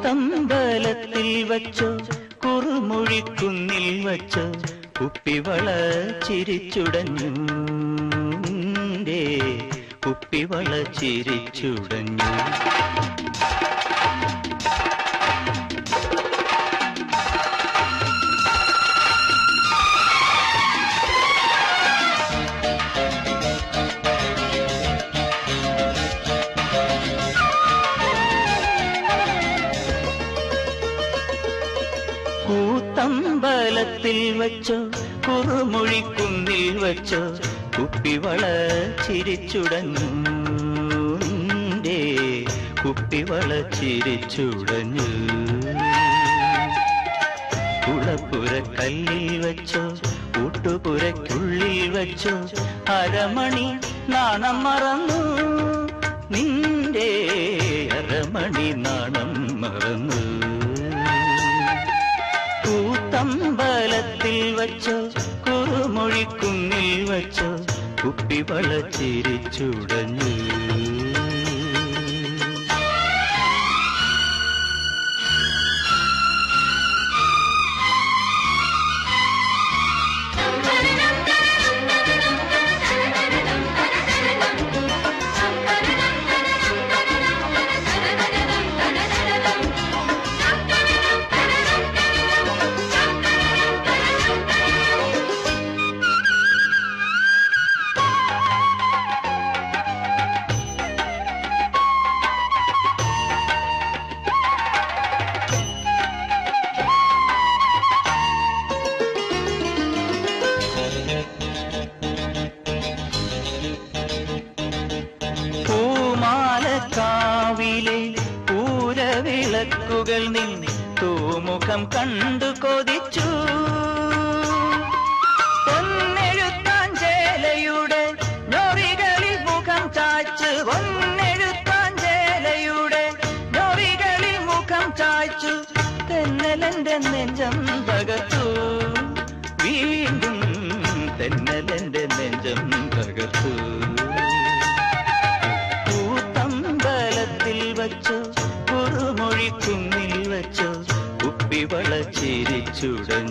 കൂത്തമ്പലത്തിൽ വച്ചോ കുറുമൊഴിക്കുന്നിൽ വച്ചോ കുപ്പിവള ചിരിച്ചുടഞ്ഞു കുപ്പി കുപ്പിവള ചിരിച്ചുടഞ്ഞു കൂത്തമ്പലത്തിൽ വച്ചോ കുറുമൊഴിക്കുന്നിൽ വച്ചോ കുപ്പിവള ചിരിച്ചുടഞ്ഞു നിന്റെ കുപ്പിവള ചിരിച്ചുടഞ്ഞു കുളപ്പുര കല്ലിൽ വച്ചോ കൂട്ടുപുരക്കുള്ളിൽ വച്ചോ അരമണി നാണം മറന്നു. നിന്റെ അരമണി നാണം മറന്നു. കൂത്തമ്പലത്തിൽ വച്ചോ കുറുമൊഴിക്കുന്നിൽ വച്ചോ കുപ്പി ചിരിച്ചുടഞ്ഞു നിൻ തൂമുഖം കണ്ടു കൊതിച്ചു. പൊന്നെഴുത്താഞ്ചേലയുടെ നൊറികളിൽ മുഖം ചാച്ചു പൊന്നെഴുത്താഞ്ചേലയുടെ നൊറികളിൽ മുഖം ചാച്ചു തെന്നലെന്റെ നെഞ്ചം തകർത്തു. വീണ്ടും തെന്നലെന്റെ നെഞ്ചം തകർത്തു. കൂത്തമ്പലത്തിൽ വച്ചോ. കുപ്പി ചിരിച്ചുടഞ്ഞു